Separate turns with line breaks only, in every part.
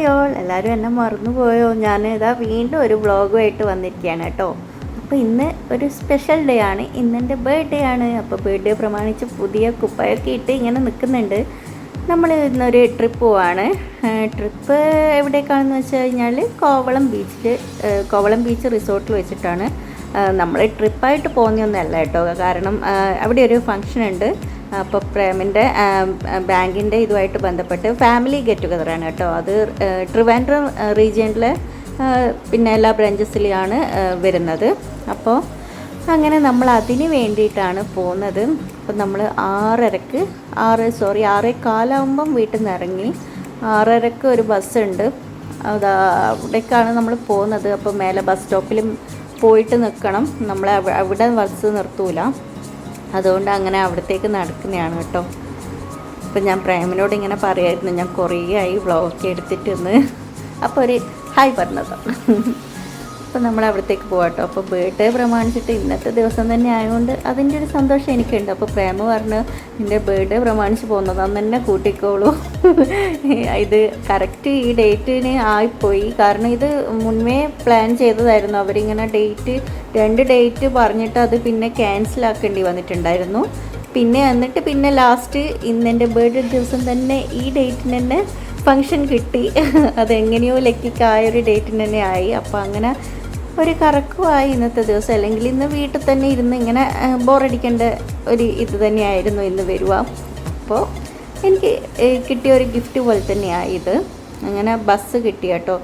Hi all എല്ലാവരും എന്നെ മറന്നു പോയോ? ഞാൻ ഇതാ വീണ്ടും ഒരു വ്ളോഗുമായിട്ട് വന്നിരിക്കുകയാണ് കേട്ടോ. അപ്പോൾ ഇന്ന് ഒരു സ്പെഷ്യൽ ഡേ ആണ്. ഇന്ന് എന്റെ ബർത്ത്ഡേ ആണ്. അപ്പോൾ ബർത്ത്ഡേ പ്രമാണിച്ച് പുതിയ കുപ്പായൊക്കെ ഇട്ട് ഇങ്ങനെ നിൽക്കുന്നുണ്ട്. നമ്മൾ ഇന്നൊരു ട്രിപ്പ് പോവാണ്. ട്രിപ്പ് എവിടേക്കാണെന്ന് വെച്ച് കഴിഞ്ഞാൽ കോവളം ബീച്ചിൽ കോവളം ബീച്ച് റിസോർട്ടിൽ വെച്ചിട്ടാണ്. നമ്മൾ ട്രിപ്പായിട്ട് പോകുന്നൊന്നല്ല കേട്ടോ. കാരണം അവിടെ ഒരു ഫങ്ഷൻ ഉണ്ട്. അപ്പോൾ പ്രേമിന്റെ ബാങ്കിന്റെ ഇതുമായിട്ട് ബന്ധപ്പെട്ട് ഫാമിലി ഗെറ്റ് ടുഗദറാണ് കേട്ടോ. അത് ട്രിവാൻഡ്ര റീജിയനിലെ പിന്നെ എല്ലാ ബ്രാഞ്ചസിലാണ് വരുന്നത്. അപ്പോൾ അങ്ങനെ നമ്മൾ അതിന് വേണ്ടിയിട്ടാണ് പോകുന്നത്. അപ്പം നമ്മൾ ആറരക്ക് ആറ് സോറി ആറേ കാലാവുമ്പം വീട്ടിൽ നിന്ന് ഇറങ്ങി ആറരക്ക് ഒരു ബസ്സുണ്ട് അതാ അവിടേക്കാണ് നമ്മൾ പോകുന്നത്. അപ്പോൾ മേലെ ബസ് സ്റ്റോപ്പിലും പോയിട്ട് നിൽക്കണം നമ്മളെ അവിടെ ബസ് നിർത്തൂല. അതുകൊണ്ട് അങ്ങനെ അവിടത്തേക്ക് നടക്കുന്നതാണ് കേട്ടോ. അപ്പം ഞാൻ പ്രേമനോട് ഇങ്ങനെ പറയായിരുന്നു. ഞാൻ കുറേ ആയി വ്ളോഗൊക്കെ എടുത്തിട്ടെന്ന്. അപ്പോൾ ഒരു ഹായ് പറഞ്ഞതാണ്. അപ്പം നമ്മൾ അവിടത്തേക്ക് പോകാട്ടോ അപ്പോൾ ബർത്ത്ഡേ പ്രമാണിച്ചിട്ട് ഇന്നത്തെ ദിവസം തന്നെ ആയതുകൊണ്ട് അതിന്റെ ഒരു സന്തോഷം എനിക്കുണ്ട്. അപ്പോൾ പ്രേമ പറഞ്ഞു നിന്റെ ബർത്ത്ഡേ പ്രമാണിച്ച് പോകുന്നത് അന്ന് തന്നെ കൂട്ടിക്കോളൂ. ഇത് കറക്റ്റ് ഈ ഡേറ്റിന് ആയിപ്പോയി. കാരണം ഇത് മുൻപേ പ്ലാൻ ചെയ്തതായിരുന്നു. അവരിങ്ങനെ ഡേറ്റ് രണ്ട് ഡേറ്റ് പറഞ്ഞിട്ട് അത് പിന്നെ ക്യാൻസൽ ആക്കേണ്ടി വന്നിട്ടുണ്ടായിരുന്നു. പിന്നെ എന്നിട്ട് പിന്നെ ലാസ്റ്റ് ഇന്നെന്റെ ബർത്ത്ഡേ ദിവസം തന്നെ ഈ ഡേറ്റിന് തന്നെ ഫങ്ഷൻ കിട്ടി. അതെങ്ങനെയോ ലക്കിക്കായ ആ ഒരു ഡേറ്റിന് തന്നെ ആയി. അപ്പോൾ അങ്ങനെ ഒരു കറക്കുമായി ഇന്നത്തെ ദിവസം. അല്ലെങ്കിൽ ഇന്ന് വീട്ടിൽ തന്നെ ഇരുന്ന് ഇങ്ങനെ ബോറടിക്കേണ്ട ഒരു ഇത് തന്നെയായിരുന്നു ഇന്ന് വരുക. അപ്പോൾ എനിക്ക് കിട്ടിയ ഒരു ഗിഫ്റ്റ് പോലെ തന്നെയായി ഇത്. അങ്ങനെ ബസ് കിട്ടി കേട്ടോ.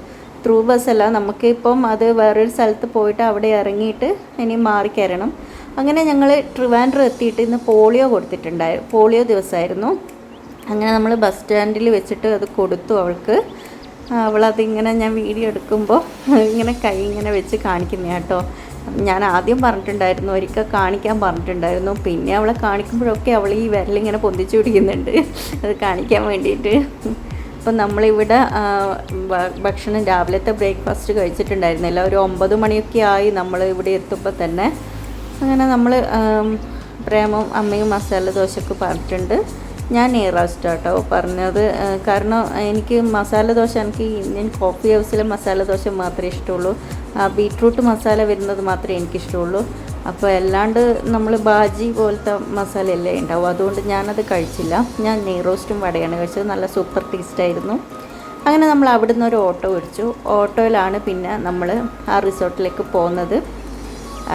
ത്രൂ ബസ്സല്ല നമുക്കിപ്പം അത് വേറൊരു സ്ഥലത്ത് പോയിട്ട് അവിടെ ഇറങ്ങിയിട്ട് ഇനി മാറി കയറണം. അങ്ങനെ ഞങ്ങൾ ട്രിവാൻഡ്രം എത്തിയിട്ട് ഇന്ന് പോളിയോ കൊടുത്തിട്ടുണ്ടായിരുന്നു പോളിയോ ദിവസമായിരുന്നു. അങ്ങനെ നമ്മൾ ബസ് സ്റ്റാൻഡിൽ വെച്ചിട്ട് അത് കൊടുത്തു അവൾക്ക്. അവളതിങ്ങനെ ഞാൻ വീഡിയോ എടുക്കുമ്പോൾ ഇങ്ങനെ കൈ ഇങ്ങനെ വെച്ച് കാണിക്കുന്ന കേട്ടോ. ഞാൻ ആദ്യം പറഞ്ഞിട്ടുണ്ടായിരുന്നു ഒരിക്കൽ കാണിക്കാൻ പറഞ്ഞിട്ടുണ്ടായിരുന്നു. പിന്നെ അവളെ കാണിക്കുമ്പോഴൊക്കെ അവൾ ഈ വിരലിങ്ങനെ പൊന്തിച്ചു പിടിക്കുന്നുണ്ട്. അത് കാണിക്കാൻ വേണ്ടിയിട്ട്. അപ്പം നമ്മളിവിടെ ഭക്ഷണം രാവിലത്തെ ബ്രേക്ക്ഫാസ്റ്റ് കഴിച്ചിട്ടുണ്ടായിരുന്നില്ല. ഒരു ഒമ്പത് മണിയൊക്കെ ആയി നമ്മൾ ഇവിടെ എത്തുമ്പോൾ തന്നെ. അങ്ങനെ നമ്മൾ പ്രേമം അമ്മയും മസാല ദോശയൊക്കെ പറഞ്ഞിട്ടുണ്ട്. ഞാൻ നെയ് റോസ്റ്റ് കേട്ടോ പറഞ്ഞത്. കാരണം എനിക്ക് മസാല ദോശ എനിക്ക് ഇന്ത്യൻ കോഫി ഹൗസിലെ മസാല ദോശ മാത്രമേ ഇഷ്ടമുള്ളൂ. ആ, ബീട്രൂട്ട് മസാല വരുന്നത് മാത്രമേ എനിക്കിഷ്ടമുള്ളൂ. അപ്പോൾ അല്ലാണ്ട് നമ്മൾ ബാജി പോലത്തെ മസാലയല്ലേ ഉണ്ടാവും. അതുകൊണ്ട് ഞാനത് കഴിച്ചില്ല. ഞാൻ നെയ് റോസ്റ്റും വടയാണ് കഴിച്ചത്. നല്ല സൂപ്പർ ടേസ്റ്റ് ആയിരുന്നു അങ്ങനെ നമ്മൾ അവിടുന്ന് ഒരു ഓട്ടോ പിടിച്ചു. ഓട്ടോയിലാണ് പിന്നെ നമ്മൾ ആ റിസോർട്ടിലേക്ക് പോകുന്നത്.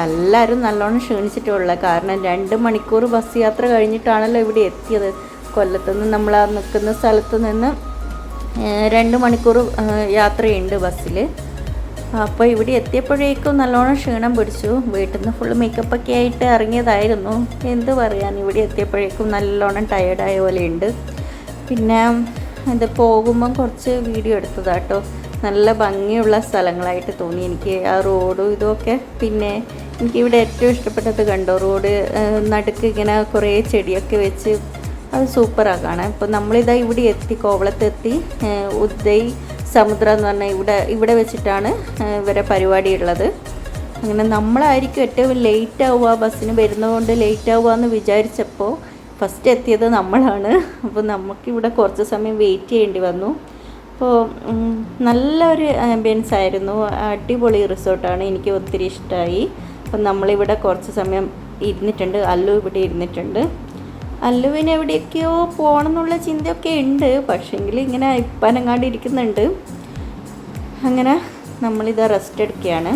എല്ലാവരും നല്ലോണം ക്ഷീണിച്ചിട്ടുള്ള കാരണം രണ്ട് മണിക്കൂർ ബസ് യാത്ര കഴിഞ്ഞിട്ടാണല്ലോ ഇവിടെ എത്തിയത്. കൊല്ലത്തുനിന്ന് നമ്മൾ ആ നിൽക്കുന്ന സ്ഥലത്ത് നിന്ന് രണ്ട് മണിക്കൂർ യാത്രയുണ്ട് ബസ്സിൽ അപ്പോൾ ഇവിടെ എത്തിയപ്പോഴേക്കും നല്ലോണം ക്ഷീണം പിടിച്ചു. വീട്ടിൽ നിന്ന് ഫുള്ള് മേക്കപ്പൊക്കെ ആയിട്ട് ഇറങ്ങിയതായിരുന്നു. എന്ത് പറയാൻ ഇവിടെ എത്തിയപ്പോഴേക്കും നല്ലോണം ടയേർഡായ പോലെയുണ്ട്. പിന്നെ ഇത് പോകുമ്പം കുറച്ച് വീഡിയോ എടുത്തതാട്ടോ നല്ല ഭംഗിയുള്ള സ്ഥലങ്ങളായിട്ട് തോന്നി എനിക്ക്. ആ റോഡും ഇതൊക്കെ. പിന്നെ എനിക്കിവിടെ ഏറ്റവും ഇഷ്ടപ്പെട്ടത് കണ്ടോ റോഡ് നടുക്ക് ഇങ്ങനെ കുറേ ചെടിയൊക്കെ വെച്ച് അത് സൂപ്പറാണ് കാണാൻ ഇപ്പോൾ നമ്മളിതാ ഇവിടെ എത്തി കോവളത്തെത്തി ഉദയ് സമുദ്ര എന്ന് പറഞ്ഞാൽ ഇവിടെ ഇവിടെ വെച്ചിട്ടാണ് ഇവരെ പരിപാടി ഉള്ളത് അങ്ങനെ നമ്മളായിരിക്കും ഏറ്റവും ലേറ്റ് ആവുക ബസ്സിന് വരുന്നതുകൊണ്ട് ലേറ്റ് ആവുക എന്ന് വിചാരിച്ചപ്പോൾ ഫസ്റ്റ് എത്തിയത് നമ്മളാണ്. അപ്പോൾ നമുക്കിവിടെ കുറച്ച് സമയം വെയിറ്റ് ചെയ്യേണ്ടി വന്നു. അപ്പോൾ നല്ലൊരു ആംബിയൻസ് ആയിരുന്നു. അടിപൊളി റിസോർട്ടാണ് എനിക്ക് ഒത്തിരി ഇഷ്ടമായി അപ്പം നമ്മളിവിടെ കുറച്ച് സമയം ഇരുന്നിട്ടുണ്ട്. അല്ലു ഇവിടെ ഇരുന്നിട്ടുണ്ട്. അല്ലുവിന് എവിടെയൊക്കെയോ പോകണം എന്നുള്ള ചിന്തയൊക്കെ ഉണ്ട്. പക്ഷേങ്കിൽ ഇങ്ങനെ ഇപ്പനങ്ങാണ്ട് ഇരിക്കുന്നുണ്ട് അങ്ങനെ നമ്മളിത് റെസ്റ്റ് എടുക്കുകയാണ്.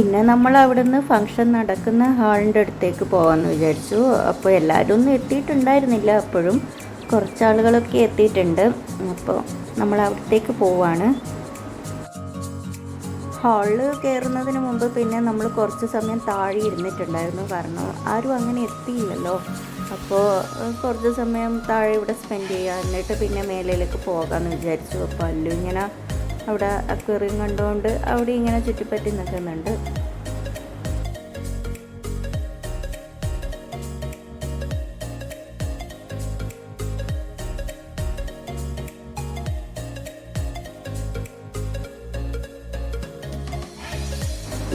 പിന്നെ നമ്മൾ അവിടുന്ന് ഫങ്ഷൻ നടക്കുന്ന ഹാളിന്റെ അടുത്തേക്ക് പോകാമെന്ന് വിചാരിച്ചു. അപ്പോൾ എല്ലാവരും ഒന്നും എത്തിയിട്ടുണ്ടായിരുന്നില്ല. അപ്പോഴും കുറച്ച് ആളുകളൊക്കെ എത്തിയിട്ടുണ്ട്. അപ്പോൾ നമ്മൾ അവിടത്തേക്ക് പോവാണ്. ഹാളിൽ കയറുന്നതിന് മുമ്പ് പിന്നെ നമ്മൾ കുറച്ച് സമയം താഴെ ഇരുന്നിട്ടുണ്ടായിരുന്നു. കാരണം ആരും അങ്ങനെ എത്തിയില്ലല്ലോ. അപ്പോൾ കുറച്ച് സമയം താഴെ ഇവിടെ സ്പെൻഡ് ചെയ്യുക എന്നിട്ട് പിന്നെ മേലയിലേക്ക് പോകാമെന്ന് വിചാരിച്ചു. അപ്പോൾ അല്ലു ഇങ്ങനെ അവിടെ അക്വറിയും കണ്ടുകൊണ്ട് അവിടെ ഇങ്ങനെ ചുറ്റിപ്പറ്റി നിൽക്കുന്നുണ്ട്.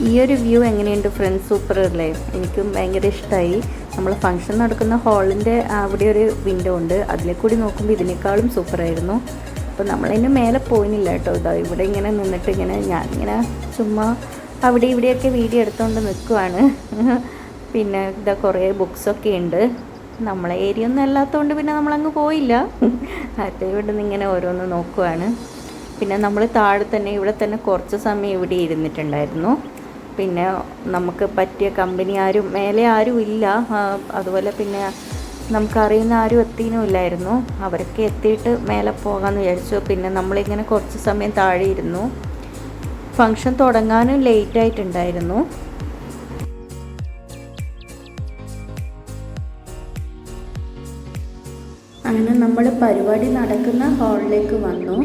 ഈ ഒരു വ്യൂ എങ്ങനെയുണ്ട് ഫ്രണ്ട്സ് സൂപ്പർ അല്ലേ? എനിക്കും ഭയങ്കര ഇഷ്ടമായി നമ്മൾ ഫംഗ്ഷൻ നടക്കുന്ന ഹാളിന്റെ അവിടെ ഒരു വിൻഡോ ഉണ്ട്. അതിലെ കൂടി നോക്കുമ്പോൾ ഇതിനേക്കാളും സൂപ്പറായിരുന്നു അപ്പോൾ നമ്മളതിന് മേലെ പോയിന്നില്ല കേട്ടോ. ഇതാ ഇവിടെ ഇങ്ങനെ നിന്നിട്ട് ഇങ്ങനെ ഞാൻ ഇങ്ങനെ ചുമ്മാ അവിടെ ഇവിടെയൊക്കെ വീഡിയോ എടുത്തുകൊണ്ട് നിൽക്കുവാണ് പിന്നെ ഇതാ കുറേ ബുക്സൊക്കെ ഉണ്ട്. നമ്മളെ ഏരിയ ഒന്നും അല്ലാത്തതുകൊണ്ട് പിന്നെ നമ്മളങ്ങ് പോയില്ല. മറ്റേ ഇവിടെ നിന്ന് ഇങ്ങനെ ഓരോന്ന് നോക്കുവാണ്. പിന്നെ നമ്മൾ താഴെ തന്നെ ഇവിടെ തന്നെ കുറച്ച് സമയം ഇവിടെ ഇരുന്നിട്ടുണ്ടായിരുന്നു. പിന്നെ നമുക്ക് പറ്റിയ കമ്പനി ആരും മേലെ ആരും ഇല്ല. അതുപോലെ പിന്നെ നമുക്കറിയുന്ന ആരും എത്തിയുമില്ലായിരുന്നു. അവരൊക്കെ എത്തിയിട്ട് മേലെ പോകാമെന്ന് വിചാരിച്ചു. പിന്നെ നമ്മളിങ്ങനെ കുറച്ച് സമയം താഴെ ഇരുന്നു ഫങ്ഷൻ തുടങ്ങാനും ലേറ്റ് ആയിട്ടുണ്ടായിരുന്നു. അങ്ങനെ നമ്മൾ പരിപാടി നടക്കുന്ന ഹാളിലേക്ക് വന്നു.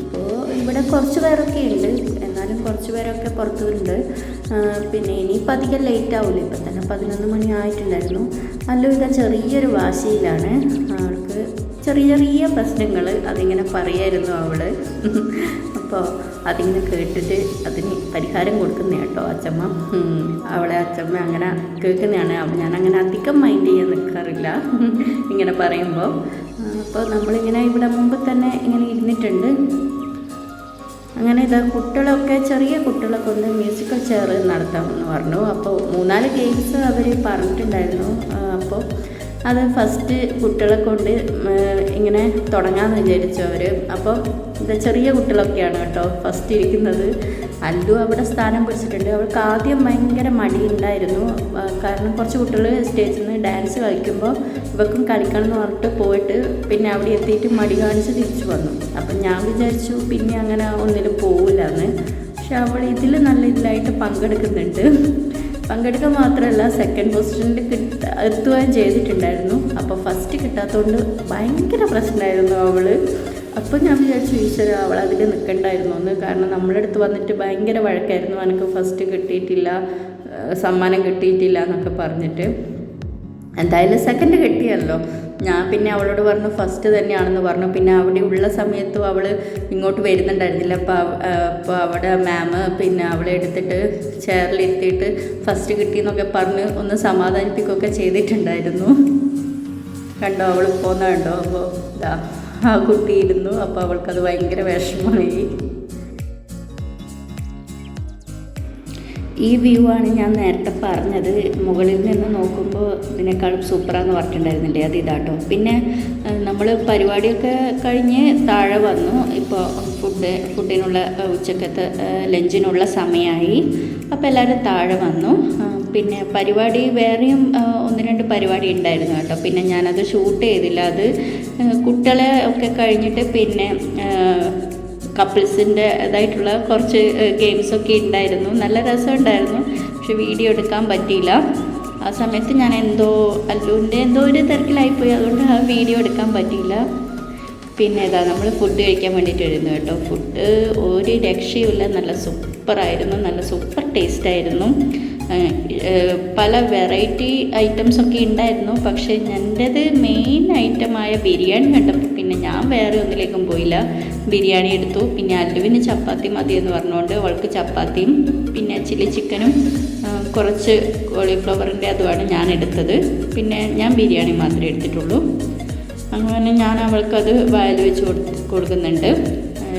ഇപ്പോൾ ഇവിടെ കുറച്ച് പേരൊക്കെ ഉണ്ട്. എന്നാലും കുറച്ച് പേരൊക്കെ പുറത്തുണ്ട്. പിന്നെ ഇനിയിപ്പോൾ അധികം ലേറ്റ് ആവില്ല ഇപ്പം തന്നെ പതിനൊന്ന് മണി ആയിട്ടുണ്ടായിരുന്നു. അല്ല ഇതാ ചെറിയൊരു വാശിയിലാണ്. ആൾക്ക് ചെറിയ ചെറിയ പ്രശ്നങ്ങൾ അതിങ്ങനെ പറയായിരുന്നു അവൾ. അപ്പോൾ അതിങ്ങനെ കേട്ടിട്ട് അതിന് പരിഹാരം കൊടുക്കുന്ന കേട്ടോ അച്ചമ്മ. അവളെ അച്ചമ്മ അങ്ങനെ കേൾക്കുന്നതാണ്. ഞാൻ അങ്ങനെ അധികം മൈൻഡ് ചെയ്യാൻ നിൽക്കാറില്ല ഇങ്ങനെ പറയുമ്പോൾ അപ്പോൾ നമ്മളിങ്ങനെ ഇവിടെ മുമ്പ് തന്നെ ഇങ്ങനെ ഇരുന്നിട്ടുണ്ട്. അങ്ങനെ ഇതാ കുട്ടികളൊക്കെ ചെറിയ കുട്ടികളൊക്കെ ഒന്ന് മ്യൂസിക്കൽ ചെയർ നടത്താമെന്ന് പറഞ്ഞു. അപ്പോൾ മൂന്നാൽ ഗെയിംസ് അവർ പറഞ്ഞിട്ടുണ്ടായിരുന്നു. അപ്പോൾ അത് ഫസ്റ്റ് കുട്ടികളെ കൊണ്ട് ഇങ്ങനെ തുടങ്ങാമെന്ന് വിചാരിച്ചു അവർ അപ്പോൾ ഇത് ചെറിയ കുട്ടികളൊക്കെയാണ് കേട്ടോ ഫസ്റ്റ് ഇരിക്കുന്നത്. അല്ലു അവിടെ സ്ഥാനം പിടിച്ചിട്ടുണ്ട്. അവൾക്ക് ആദ്യം ഭയങ്കര മടിയുണ്ടായിരുന്നു. കാരണം കുറച്ച് കുട്ടികൾ സ്റ്റേജിൽ നിന്ന് ഡാൻസ് കളിക്കുമ്പോൾ ഇവക്കും കളിക്കണം എന്ന് പറഞ്ഞിട്ട് പോയിട്ട് പിന്നെ അവിടെ എത്തിയിട്ട് മടി കാണിച്ച് തിരിച്ചു വന്നു. അപ്പം ഞാൻ വിചാരിച്ചു പിന്നെ അങ്ങനെ ഒന്നിലും പോവില്ല എന്ന് പക്ഷെ അവൾ ഇതിൽ നല്ല ഇതിലായിട്ട് പങ്കെടുക്കുന്നുണ്ട്. പങ്കെടുക്കുക മാത്രമല്ല സെക്കൻഡ് പൊസിഷനിൽ കിട്ട എത്തുകയും ചെയ്തിട്ടുണ്ടായിരുന്നു. അപ്പോൾ ഫസ്റ്റ് കിട്ടാത്തതുകൊണ്ട് ഭയങ്കര പ്രശ്നമായിരുന്നു അവൾ അപ്പോൾ ഞാൻ വിചാരിച്ചു ഈശ്വര അവൾ അതിൽ നിൽക്കണ്ടായിരുന്നു എന്ന്. കാരണം നമ്മുടെ അടുത്ത് വന്നിട്ട് ഭയങ്കര വഴക്കായിരുന്നു. എനിക്ക് ഫസ്റ്റ് കിട്ടിയിട്ടില്ല സമ്മാനം കിട്ടിയിട്ടില്ല എന്നൊക്കെ പറഞ്ഞിട്ട്. എന്തായാലും സെക്കൻഡ് കിട്ടിയല്ലോ ഞാൻ പിന്നെ അവളോട് പറഞ്ഞു ഫസ്റ്റ് തന്നെയാണെന്ന് പറഞ്ഞു. പിന്നെ അവിടെ ഉള്ള സമയത്തും അവൾ ഇങ്ങോട്ട് വരുന്നുണ്ടായിരുന്നില്ല. അപ്പോൾ അപ്പോൾ അവിടെ മാം പിന്നെ അവളെ എടുത്തിട്ട് ചെയറിലിരുത്തിയിട്ട് ഫസ്റ്റ് കിട്ടിയെന്നൊക്കെ പറഞ്ഞ് ഒന്ന് സമാധാനിപ്പിക്കുകയൊക്കെ ചെയ്തിട്ടുണ്ടായിരുന്നു. കണ്ടോ അവൾ പോകുന്ന കണ്ടോ? അപ്പോൾ ആ കുട്ടി ഇരുന്നു. അപ്പോൾ അവൾക്കത് ഭയങ്കര വിഷമമായി. ഈ വ്യൂ ആണ് ഞാൻ നേരത്തെ പറഞ്ഞത്. മുകളിൽ നിന്ന് നോക്കുമ്പോൾ ഇതിനേക്കാളും സൂപ്പറാന്ന് പറഞ്ഞിട്ടുണ്ടായിരുന്നില്ലേ? അത് ഇതാട്ടോ. പിന്നെ നമ്മൾ പരിപാടിയൊക്കെ കഴിഞ്ഞ് താഴെ വന്നു. ഇപ്പോൾ ഫുഡ് ഫുഡിനുള്ള ഉച്ചക്കത്തെ ലഞ്ചിനുള്ള സമയമായി അപ്പോൾ എല്ലാവരും താഴെ വന്നു. പിന്നെ പരിപാടി വേറെയും ഒന്ന് രണ്ട് പരിപാടി ഉണ്ടായിരുന്നു കേട്ടോ. പിന്നെ ഞാനത് ഷൂട്ട് ചെയ്തില്ല. അത് കുട്ടികളെ ഒക്കെ കഴിഞ്ഞിട്ട് പിന്നെ കപ്പിൾസിന്റെ ഇതായിട്ടുള്ള കുറച്ച് ഗെയിംസൊക്കെ ഉണ്ടായിരുന്നു നല്ല രസമുണ്ടായിരുന്നു. പക്ഷെ വീഡിയോ എടുക്കാൻ പറ്റിയില്ല. ആ സമയത്ത് ഞാൻ എന്തോ അല്ലുവിന്റെ എന്തോ ഒരു തിരക്കിലായിപ്പോയി. അതുകൊണ്ട് ആ വീഡിയോ എടുക്കാൻ പറ്റിയില്ല. പിന്നെ ഇതാ നമ്മൾ ഫുഡ് കഴിക്കാൻ വേണ്ടിയിട്ട് വരുന്നു കേട്ടോ. ഫുഡ് ഒരു രക്ഷയുമില്ല. നല്ല സൂപ്പറായിരുന്നു നല്ല സൂപ്പർ ടേസ്റ്റായിരുന്നു പല വെറൈറ്റി ഐറ്റംസ് ഒക്കെ ഉണ്ടായിരുന്നു. പക്ഷേ എന്റേത് മെയിൻ ഐറ്റമായ ബിരിയാണി കണ്ടപ്പോൾ പിന്നെ ഞാൻ വേറെ ഒന്നിലേക്കും പോയില്ല. ബിരിയാണി എടുത്തു. പിന്നെ അല്ലുവിന് ചപ്പാത്തി മതി എന്ന് പറഞ്ഞുകൊണ്ട് അവൾക്ക് ചപ്പാത്തിയും പിന്നെ ചില്ലി ചിക്കനും കുറച്ച് കോളിഫ്ലവറിന്റെ അതുമാണ് ഞാൻ എടുത്തത്. പിന്നെ ഞാൻ ബിരിയാണി മാത്രമേ എടുത്തിട്ടുള്ളൂ. അങ്ങനെ ഞാൻ അവൾക്കത് വായിൽ വെച്ച് കൊടുക്കുന്നുണ്ട്.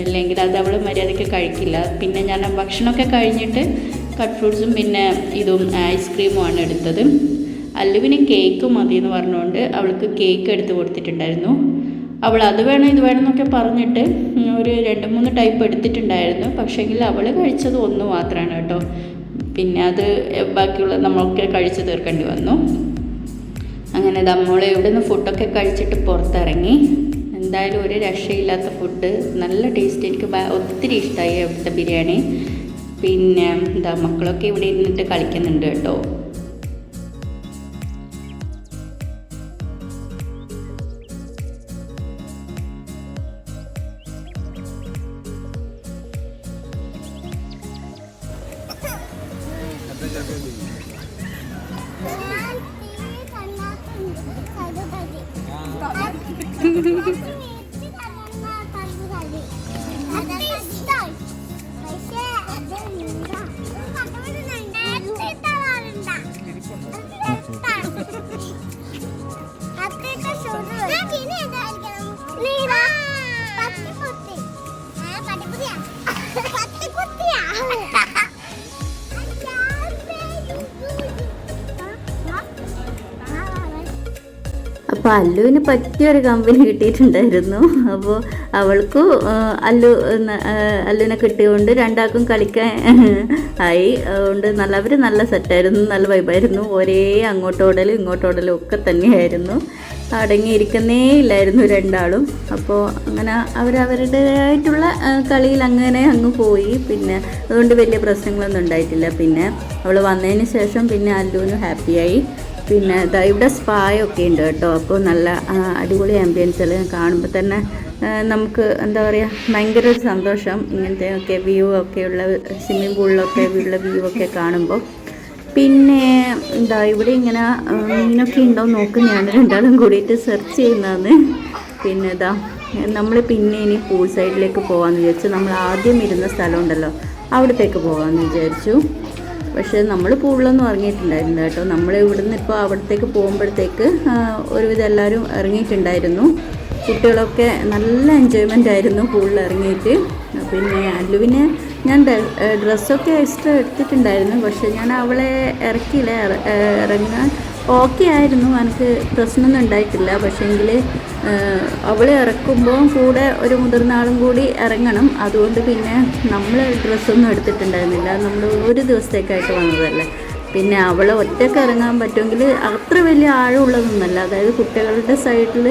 അല്ലെങ്കിൽ അത് അവൾ മര്യാദയ്ക്ക് കഴിക്കില്ല. പിന്നെ ഞാൻ ഭക്ഷണമൊക്കെ കഴിഞ്ഞിട്ട് കട്ട് ഫ്രൂട്ട്സും പിന്നെ ഇതും ഐസ്ക്രീമുമാണ് എടുത്തത്. അല്ലുവിന് കേക്ക് മതി എന്ന് പറഞ്ഞുകൊണ്ട് അവൾക്ക് കേക്ക് എടുത്ത് കൊടുത്തിട്ടുണ്ടായിരുന്നു. അവൾ അത് വേണം ഇത് വേണം എന്നൊക്കെ പറഞ്ഞിട്ട് ഒരു രണ്ട് മൂന്ന് ടൈപ്പ് എടുത്തിട്ടുണ്ടായിരുന്നു. പക്ഷേങ്കിൽ അവൾ കഴിച്ചത് ഒന്ന് മാത്രമാണ് കേട്ടോ. പിന്നെ അത് ബാക്കിയുള്ള നമ്മളൊക്കെ കഴിച്ചു തീർക്കേണ്ടി വന്നു. അങ്ങനെ നമ്മളെ ഇവിടെ നിന്ന് ഫുഡൊക്കെ കഴിച്ചിട്ട് പുറത്തിറങ്ങി. എന്തായാലും ഒരു രക്ഷയില്ലാത്ത ഫുഡ് നല്ല ടേസ്റ്റ് എനിക്ക് ഒത്തിരി ഇഷ്ടമായി അവിടുത്തെ ബിരിയാണി. പിന്നെ എന്താ മക്കളൊക്കെ ഇവിടെ ഇരുന്നിട്ട് കളിക്കുന്നുണ്ട് കേട്ടോ.
Thank അത്
അപ്പൊ അല്ലുവിന് പറ്റിയ ഒരു കമ്പനി കിട്ടിയിട്ടുണ്ടായിരുന്നു. അപ്പോ അവൾക്കും അല്ലു അല്ലുനെ കിട്ടിയതുകൊണ്ട് രണ്ടാൾക്കും കളിക്കാൻ ആയി. അതുകൊണ്ട് നല്ല അവർ നല്ല സെറ്റായിരുന്നു നല്ല വൈബായിരുന്നു ഒരേ അങ്ങോട്ടോടലും ഇങ്ങോട്ടോടലും ഒക്കെ തന്നെയായിരുന്നു. അടങ്ങിയിരിക്കുന്നേ ഇല്ലായിരുന്നു രണ്ടാളും. അപ്പോൾ അങ്ങനെ അവരവരുടേതായിട്ടുള്ള കളിയിൽ അങ്ങനെ അങ്ങ് പോയി. പിന്നെ അതുകൊണ്ട് വലിയ പ്രശ്നങ്ങളൊന്നും ഉണ്ടായിട്ടില്ല. പിന്നെ അവൾ വന്നതിന് ശേഷം പിന്നെ അല്ലുവിനും ഹാപ്പിയായി പിന്നെ ഇവിടെ സ്പായൊക്കെ ഉണ്ട് കേട്ടോ. അപ്പോൾ നല്ല അടിപൊളി ആംബിയൻസിൽ കാണുമ്പോൾ തന്നെ നമുക്ക് എന്താ പറയുക ഭയങ്കര ഒരു സന്തോഷം. ഇങ്ങനത്തെ ഒക്കെ വ്യൂ ഒക്കെ ഉള്ള സ്വിമ്മിംഗ് പൂളിലൊക്കെ ഉള്ള വ്യൂ ഒക്കെ കാണുമ്പോൾ പിന്നെ എന്താ ഇവിടെ ഇങ്ങനെ മീനൊക്കെ ഉണ്ടോ ഞാൻ രണ്ടാളും കൂടിയിട്ട് സെർച്ച് ചെയ്യുന്നതാണ്. പിന്നെ ഇതാ നമ്മൾ പിന്നെ ഇനി പൂൾ സൈഡിലേക്ക് പോകാമെന്ന് വിചാരിച്ചു. നമ്മൾ ആദ്യം ഇരുന്ന സ്ഥലമുണ്ടല്ലോ അവിടത്തേക്ക് പോകാമെന്ന് വിചാരിച്ചു. പക്ഷേ നമ്മൾ പൂളിലൊന്നും ഇറങ്ങിയിട്ടുണ്ടായിരുന്നില്ല കേട്ടോ. നമ്മൾ ഇവിടുന്ന് ഇപ്പോൾ അവിടത്തേക്ക് പോകുമ്പോഴത്തേക്ക് ഒരുവിധം എല്ലാവരും ഇറങ്ങിയിട്ടുണ്ടായിരുന്നു. കുട്ടികളൊക്കെ നല്ല എൻജോയ്മെന്റ് ആയിരുന്നു പൂളിൽ ഇറങ്ങിയിട്ട്. പിന്നെ അല്ലുവിന് ഞാൻ ഡ്രസ്സൊക്കെ എക്സ്ട്രാ എടുത്തിട്ടുണ്ടായിരുന്നു. പക്ഷേ ഞാൻ അവളെ ഇറക്കിയില്ല. ഇറ- ഇറങ്ങാൻ ഓക്കെ ആയിരുന്നു. എനിക്ക് പ്രശ്നമൊന്നും ഉണ്ടായിട്ടില്ല. പക്ഷേങ്കിൽ അവളെ ഇറക്കുമ്പോൾ കൂടെ ഒരു മുതിർന്ന ആളും കൂടി ഇറങ്ങണം. അതുകൊണ്ട് പിന്നെ നമ്മൾ ഡ്രസ്സൊന്നും എടുത്തിട്ടുണ്ടായിരുന്നില്ല. നമ്മൾ ഒരു ദിവസത്തേക്കായിട്ട് വന്നതല്ലേ. പിന്നെ അവളെ ഒറ്റയ്ക്ക് ഇറങ്ങാൻ പറ്റുമെങ്കിൽ അത്ര വലിയ ആഴമുള്ളതൊന്നുമല്ല. അതായത് കുട്ടികളുടെ സൈഡിൽ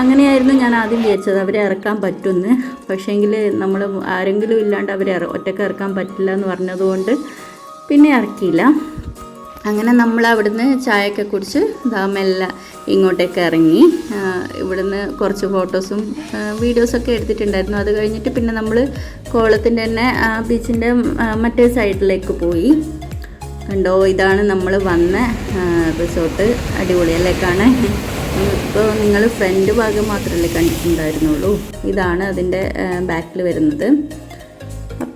അങ്ങനെയായിരുന്നു ഞാൻ ആദ്യം വിചാരിച്ചത് അവരെ ഇറക്കാൻ പറ്റുമെന്ന്. പക്ഷേങ്കിൽ നമ്മൾ ആരെങ്കിലും ഇല്ലാണ്ട് അവരെ ഒറ്റയ്ക്ക് ഇറക്കാൻ പറ്റില്ല എന്ന് പറഞ്ഞതുകൊണ്ട് പിന്നെ ഇറക്കിയില്ല. അങ്ങനെ നമ്മൾ അവിടുന്ന് ചായയൊക്കെ കുടിച്ച് ദാ മെല്ലെ ഇങ്ങോട്ടേക്ക് ഇറങ്ങി. ഇവിടുന്ന് കുറച്ച് ഫോട്ടോസും വീഡിയോസൊക്കെ എടുത്തിട്ടുണ്ടായിരുന്നു. അത് കഴിഞ്ഞിട്ട് പിന്നെ നമ്മൾ കോളത്തിന്റെ തന്നെ ബീച്ചിന്റെ മറ്റേ സൈഡിലേക്ക് പോയി. കണ്ടോ ഇതാണ് നമ്മൾ വന്ന റിസോർട്ട്. അടിപൊളിയല്ലേ കാണാൻ ഇപ്പോൾ നിങ്ങൾ ഫ്രണ്ട് ഭാഗം മാത്രമല്ലേ കണ്ടിട്ടുണ്ടായിരുന്നുള്ളൂ. ഇതാണ് അതിന്റെ ബാക്കിൽ വരുന്നത്.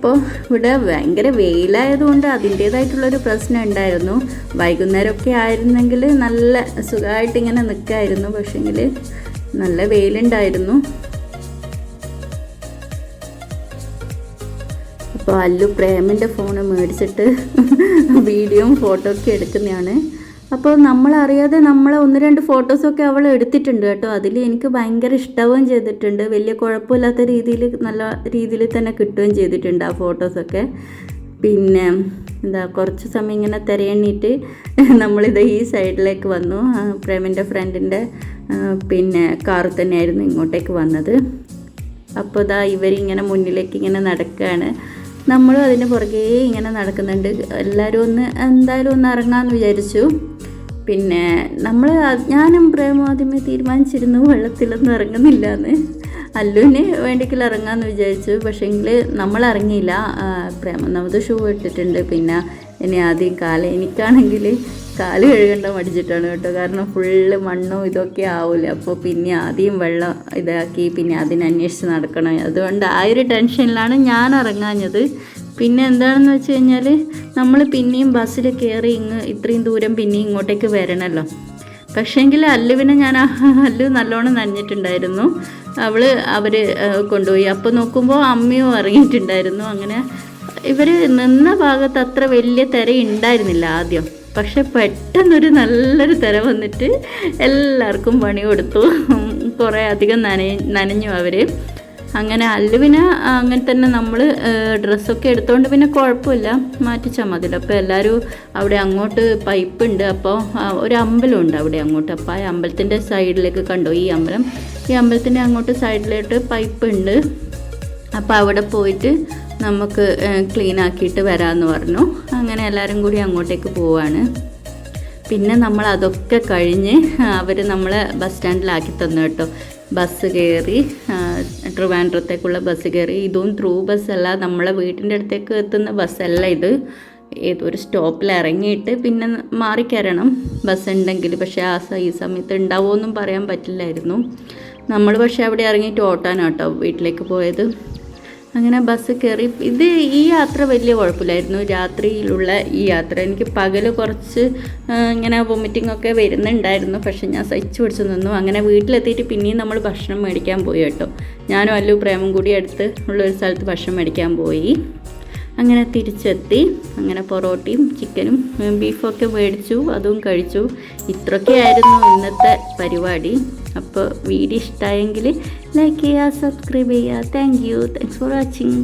അപ്പോൾ ഇവിടെ ഭയങ്കര വെയിലായതുകൊണ്ട് അതിന്റേതായിട്ടുള്ളൊരു പ്രശ്നം ഉണ്ടായിരുന്നു. വൈകുന്നേരമൊക്കെ ആയിരുന്നെങ്കിൽ നല്ല സുഖമായിട്ട് ഇങ്ങനെ നിൽക്കായിരുന്നു. പക്ഷേങ്കിൽ നല്ല വെയിലുണ്ടായിരുന്നു. അപ്പോൾ അല്ലു പ്രേമിന്റെ ഫോൺ മേടിച്ചിട്ട് വീഡിയോയും ഫോട്ടോ ഒക്കെ എടുക്കുന്നതാണ്. അപ്പോൾ നമ്മളറിയാതെ നമ്മളെ ഒന്ന് രണ്ട് ഫോട്ടോസൊക്കെ അവൾ എടുത്തിട്ടുണ്ട് കേട്ടോ. അതിൽ എനിക്ക് ഭയങ്കര ഇഷ്ടവും ചെയ്തിട്ടുണ്ട്. വലിയ കുഴപ്പമില്ലാത്ത രീതിയിൽ നല്ല രീതിയിൽ തന്നെ കിട്ടുകയും ചെയ്തിട്ടുണ്ട് ആ ഫോട്ടോസൊക്കെ പിന്നെ എന്താ കുറച്ച് സമയം ഇങ്ങനെ തിരയണിട്ട് നമ്മളിത് ഈ സൈഡിലേക്ക് വന്നു. പ്രേമിന്റെ ഫ്രണ്ടിന്റെ പിന്നെ കാറിൽ തന്നെയായിരുന്നു ഇങ്ങോട്ടേക്ക് വന്നത്. അപ്പോൾ ഇതാ ഇവരിങ്ങനെ മുന്നിലേക്ക് ഇങ്ങനെ നടക്കുകയാണ് നമ്മളും അതിന് പുറകെ ഇങ്ങനെ നടക്കുന്നുണ്ട്. എല്ലാവരും ഒന്ന് എന്തായാലും ഒന്ന് ഇറങ്ങാമെന്ന് വിചാരിച്ചു. പിന്നെ നമ്മൾ ഞാനും പ്രേമം ആദ്യമേ തീരുമാനിച്ചിരുന്നു വെള്ളത്തിലൊന്നും ഇറങ്ങുന്നില്ല എന്ന് അല്ലുവിന് വേണ്ടിക്കില്ല ഇറങ്ങാമെന്ന് വിചാരിച്ചു. പക്ഷേങ്കിൽ നമ്മൾ ഇറങ്ങിയില്ല. പ്രേമം നമുക്ക് ഷൂ ഇട്ടിട്ടുണ്ട്. പിന്നെ ഇനി ആദ്യം കാൽ എനിക്കാണെങ്കിൽ കാൽ കഴുകണ്ട മടിച്ചിട്ടാണ് കേട്ടോ. കാരണം ഫുള്ള് മണ്ണും ഇതൊക്കെ ആവില്ല അപ്പോൾ പിന്നെ ആദ്യം വെള്ളം ഇതാക്കി പിന്നെ അതിനന്വേഷിച്ച് നടക്കണം. അതുകൊണ്ട് ആ ഒരു ടെൻഷനിലാണ് ഞാൻ ഇറങ്ങാഞ്ഞത്. പിന്നെ എന്താണെന്ന് വെച്ച് കഴിഞ്ഞാൽ നമ്മൾ പിന്നെയും ബസ്സിൽ കയറി ഇങ്ങ് ഇത്രയും ദൂരം പിന്നെയും ഇങ്ങോട്ടേക്ക് വരണമല്ലോ പക്ഷേങ്കിൽ അല്ലുവിനെ ഞാൻ അല്ലു നല്ലോണം നനഞ്ഞിട്ടുണ്ടായിരുന്നു. അവൾ അവർ കൊണ്ടുപോയി. അപ്പോൾ നോക്കുമ്പോൾ അമ്മയും ഇറങ്ങിയിട്ടുണ്ടായിരുന്നു അങ്ങനെ ഇവർ നിന്ന ഭാഗത്ത് അത്ര വലിയ തിര ഉണ്ടായിരുന്നില്ല ആദ്യം. പക്ഷെ പെട്ടെന്നൊരു നല്ലൊരു തിര വന്നിട്ട് എല്ലാവർക്കും പണി കൊടുത്തു. കുറേ അധികം നന നനഞ്ഞു അവർ അങ്ങനെ അല്ലുവിന് അങ്ങനെ തന്നെ നമ്മൾ ഡ്രസ്സൊക്കെ എടുത്തുകൊണ്ട് പിന്നെ കുഴപ്പമില്ല. മാറ്റിച്ചാൽ മതിയല്ലോ അപ്പോൾ എല്ലാവരും അവിടെ അങ്ങോട്ട് പൈപ്പ് ഉണ്ട് അപ്പോൾ ഒരു അമ്പലമുണ്ട് അവിടെ അങ്ങോട്ട്. അപ്പോൾ ആ അമ്പലത്തിന്റെ സൈഡിലേക്ക് കണ്ടോ? ഈ അമ്പലം. ഈ അമ്പലത്തിന്റെ അങ്ങോട്ട് സൈഡിലോട്ട് പൈപ്പ് ഉണ്ട് അപ്പോൾ അവിടെ പോയിട്ട് നമുക്ക് ക്ലീൻ ആക്കിയിട്ട് വരാമെന്ന് പറഞ്ഞു. അങ്ങനെ എല്ലാവരും കൂടി അങ്ങോട്ടേക്ക് പോവാണ്. പിന്നെ നമ്മൾ അതൊക്കെ കഴിഞ്ഞ് അവർ നമ്മളെ ബസ് സ്റ്റാൻഡിലാക്കി തന്നു കേട്ടോ. ബസ് കയറി ട്രിവാൻഡ്രത്തേക്കുള്ള ബസ് കയറി ഇതും ത്രൂ ബസ്സല്ല നമ്മളെ വീട്ടിന്റെ അടുത്തേക്ക് എത്തുന്ന ബസ്സല്ല ഇത്. ഏതൊരു സ്റ്റോപ്പിൽ ഇറങ്ങിയിട്ട് പിന്നെ മാറി കയറണം. ബസ് ഉണ്ടെങ്കിൽ പക്ഷേ ആ ഈ സമയത്ത് ഉണ്ടാവുമെന്നും പറയാൻ പറ്റില്ലായിരുന്നു. നമ്മൾ പക്ഷേ അവിടെ ഇറങ്ങിയിട്ട് ഓട്ടാനാട്ടോ വീട്ടിലേക്ക് പോയത്. അങ്ങനെ ബസ് കയറി ഇത് ഈ യാത്ര വലിയ കുഴപ്പമില്ലായിരുന്നു. രാത്രിയിലുള്ള ഈ യാത്ര. എനിക്ക് പകൽ കുറച്ച് ഇങ്ങനെ വൊമിറ്റിംഗ് ഒക്കെ വരുന്നുണ്ടായിരുന്നു. പക്ഷെ ഞാൻ സഹിച്ചു പിടിച്ച് നിന്നു. അങ്ങനെ വീട്ടിലെത്തിയിട്ട് പിന്നെയും നമ്മൾ ഭക്ഷണം മേടിക്കാൻ പോയി കേട്ടോ. ഞാനും അല്ലു പ്രേമം കൂടി അടുത്ത് ഉള്ളൊരു സ്ഥലത്ത് ഭക്ഷണം മേടിക്കാൻ പോയി. അങ്ങനെ തിരിച്ചെത്തി. അങ്ങനെ പൊറോട്ടയും ചിക്കനും ബീഫൊക്കെ മേടിച്ചു അതും കഴിച്ചു. ഇത്രയൊക്കെയായിരുന്നു ഇന്നത്തെ പരിപാടി. അപ്പോൾ വീഡിയോ ഇഷ്ടമായെങ്കിൽ ലൈക്ക് ചെയ്യുക സബ്സ്ക്രൈബ് ചെയ്യുക. Thank you thanks for watching